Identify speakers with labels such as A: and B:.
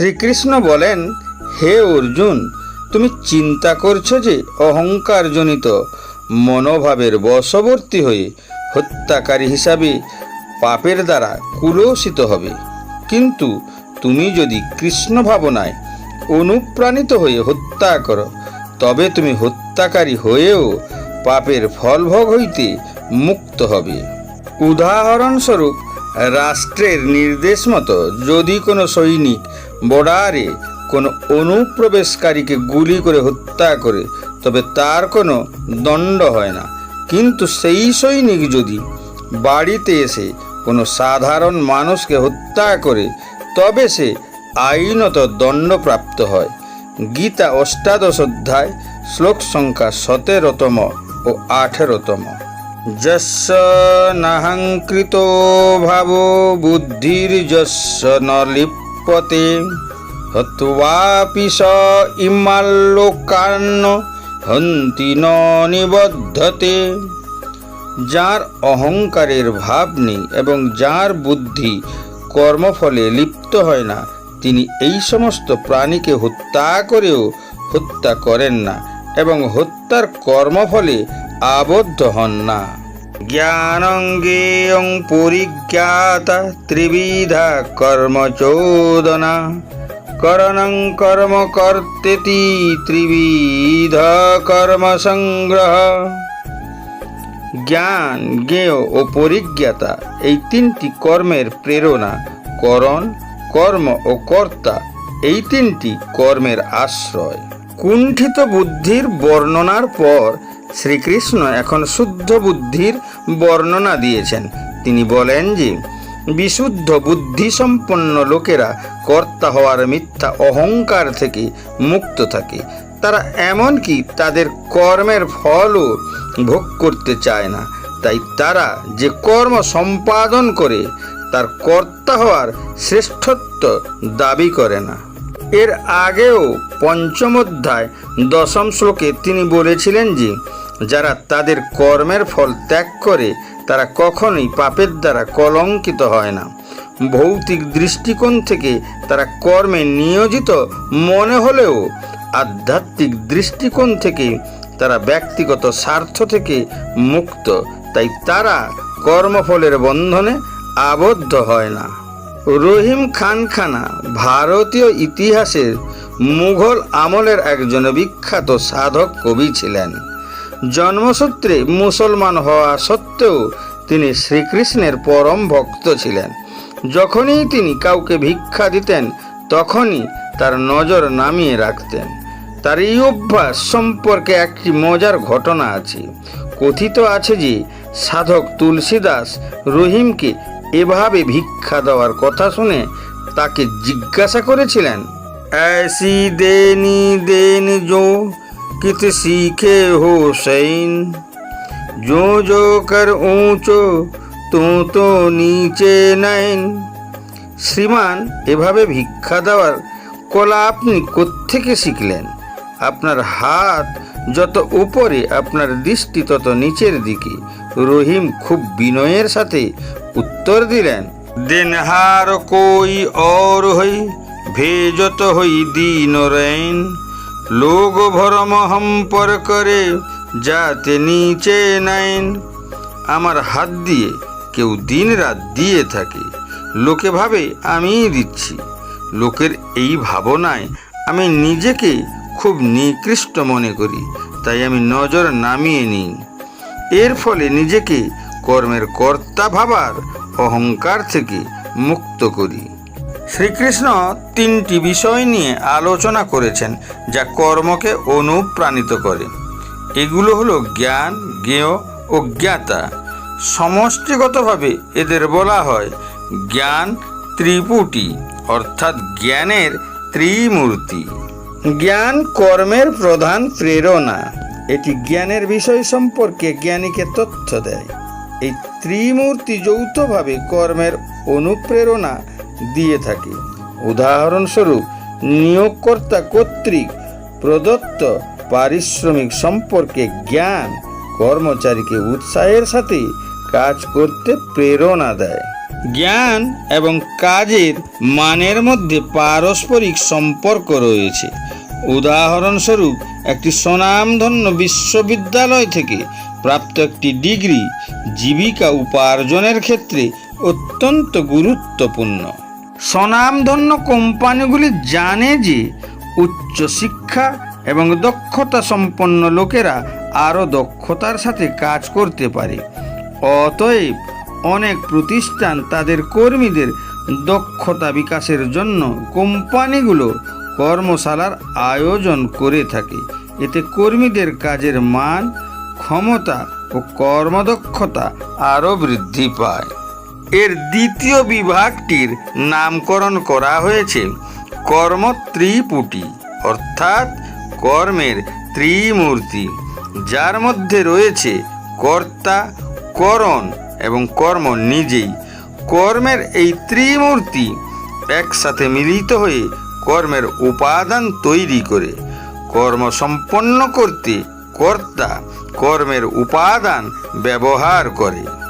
A: শ্রীকৃষ্ণ বলেন, হে অর্জুন, তুমি চিন্তা করছ যে অহংকারজনিত মনোভাবের বশবর্তী হয়ে হত্যাকারী হিসাবে পাপের দ্বারা কুলসিত হবে। কিন্তু তুমি যদি কৃষ্ণ ভাবনায় অনুপ্রাণিত হয়ে হত্যা করো, তবে তুমি হত্যাকারী হয়েও পাপের ফলভোগ হইতে মুক্ত হবে। উদাহরণস্বরূপ, রাষ্ট্রের নির্দেশ মতো যদি কোনো সৈনিক বর্ডারে কোনো অনুপ্রবেশকারীকে গুলি করে হত্যা করে, তবে তার কোনো দণ্ড হয় না। কিন্তু সেই সৈনিক যদি বাড়িতে এসে কোনো সাধারণ মানুষকে হত্যা করে, তবে সে আইনত দণ্ডপ্রাপ্ত হয়। গীতা অষ্টাদশ অধ্যায়, শ্লোক সংখ্যা সতেরোতম ও আঠেরোতম। যস্য ভাব বুদ্ধির্যস্য ন লিপ্যতে হত্বাপি স ইমাল্লোকান্ন হন্তি নিবদ্ধতে। যার অহংকারের ভাব নেই এবং যার বুদ্ধি কর্মফলে লিপ্ত হয় না, তিনি এই সমস্ত প্রাণীকে হত্যা করেও হত্যা করেন না এবং হত্যার কর্মফলে আবদ্ধ হন না। জ্ঞানঙ্গেয়ং পরিজ্ঞাতা ত্রিবিধা কর্মচোদনা করণং কর্ম কর্তেতি ত্রিবিধ কর্ম সংগ্রহ জ্ঞান জ্ঞেয় ও পরিজ্ঞাতা এই তিনটি কর্মের প্রেরণা, করণ, কর্ম ও কর্তা এই তিনটি কর্মের আশ্রয়। কুণ্ঠিত বুদ্ধির বর্ণনার পর শ্রীকৃষ্ণ এখন শুদ্ধ বুদ্ধির বর্ণনা দিয়েছেন। তিনি বলেন যে, বিশুদ্ধ বুদ্ধিসম্পন্ন লোকেরা কর্তা হওয়ার মিথ্যা অহংকার থেকে মুক্ত থাকে। তারা এমনকি তাদের কর্মের ফলও ভোগ করতে চায় না। তাই তারা যে কর্ম সম্পাদন করে, তার কর্তা হওয়ার শ্রেষ্ঠত্ব দাবি করে না। এর আগেও পঞ্চম অধ্যায় দশম শ্লোকে তিনি বলেছিলেন যে যারা তাদের কর্মের ফল ত্যাগ করে, তারা কখনোই পাপের দ্বারা কলঙ্কিত হয় না। ভৌতিক দৃষ্টিকোণ থেকে তারা কর্মে নিয়োজিত মনে হলেও, আধ্যাত্মিক দৃষ্টিকোণ থেকে তারা ব্যক্তিগত স্বার্থ থেকে মুক্ত। তাই তারা কর্মফলের বন্ধনে আবদ্ধ হয় না। রহিম খান খানা ভারতীয় ইতিহাসের মুঘল আমলের একজন বিখ্যাত সাধক কবি ছিলেন। জন্মসূত্রে মুসলমান হওয়া সত্ত্বেও তিনি শ্রীকৃষ্ণের পরম ভক্ত ছিলেন যখনই তিনি কাউকে ভিক্ষা দিতেন তখনই তার নজর নামিয়ে রাখতেন তার এই অভ্যাস সম্পর্কে একটি মজার ঘটনা আছে কথিত আছে যে সাধক তুলসীদাস রহিমকে এভাবে ভিক্ষা দেওয়ার কথা শুনে তাকে জিজ্ঞাসা করেছিলেন ऐसी देनी देन जो कित सीखे हो सैन जो जो कर ऊंचो তো তো নিচে নাইন শ্রীমান এভাবে ভিক্ষা দেওয়ার কলা আপনি কোত্থেকে শিখলেন আপনার হাত যত উপরে আপনার দৃষ্টি তত নিচের দিকে রহিম খুব বিনয়ের সাথে উত্তর দিলেন দিনহার কই और হই ভেজত হই দিন রেন লোক ভরম হম পর করে, যাতে নিচে নাইন। আমার হাত দিয়ে কেউ দিন রাত দিয়ে থাকে। লোকে ভাবে আমিই দিচ্ছি। লোকের এই ভাবনায় আমি নিজেকে খুব নিকৃষ্ট মনে করি, তাই আমি নজর নামিয়ে নিই। এর ফলে নিজেকে কর্মের কর্তা ভাবার অহংকার থেকে মুক্ত করি। শ্রীকৃষ্ণ তিনটি বিষয় নিয়ে আলোচনা করেছেন, যা কর্মকে অনুপ্রাণিত করে। এগুলো হলো জ্ঞান, জ্ঞেয় ও জ্ঞাতা। সমষ্টিগতভাবে এদের বলা হয় জ্ঞান ত্রিপুটি, অর্থাৎ জ্ঞানের ত্রিমূর্তি। জ্ঞান কর্মের প্রধান প্রেরণা। এটি জ্ঞানের বিষয় সম্পর্কে জ্ঞানীকে তথ্য দেয়। এই ত্রিমূর্তি যৌথভাবে কর্মের অনুপ্রেরণা দিয়ে থাকে। উদাহরণস্বরূপ, নিয়োগকর্তা কর্তৃক প্রদত্ত পারিশ্রমিক সম্পর্কে জ্ঞান কর্মচারীকে উৎসাহের সাথে কাজ করতে প্রেরণা দেয়। জ্ঞান এবং কাজের মানের মধ্যে পারস্পরিক সম্পর্ক রয়েছে। উদাহরণস্বরূপ, একটি স্বনামধন্য বিশ্ববিদ্যালয় থেকে প্রাপ্ত একটি ডিগ্রি জীবিকা উপার্জনের ক্ষেত্রে অত্যন্ত গুরুত্বপূর্ণ। স্বনামধন্য কোম্পানিগুলি জানে যে উচ্চশিক্ষা এবং দক্ষতা সম্পন্ন লোকেরা আরও দক্ষতার সাথে কাজ করতে পারে। অতএব অনেক প্রতিষ্ঠান তাদের কর্মীদের দক্ষতা বিকাশের জন্য কোম্পানিগুলো কর্মশালার আয়োজন করে থাকে। এতে কর্মীদের কাজের মান, ক্ষমতা ও কর্মদক্ষতা আরও বৃদ্ধি পায়। এর দ্বিতীয় বিভাগটির নামকরণ করা হয়েছে কর্ম ত্রিপুটি অর্থাৎ কর্মের ত্রিমূর্তি, যার মধ্যে রয়েছে কর্তা, করণ এবং কর্ম নিজেই। কর্মের এই ত্রিমূর্তি একসাথে মিলিত হয়ে কর্মের উপাদান তৈরি করে। কর্ম সম্পন্ন করতে কর্তা কর্মের উপাদান ব্যবহার করে।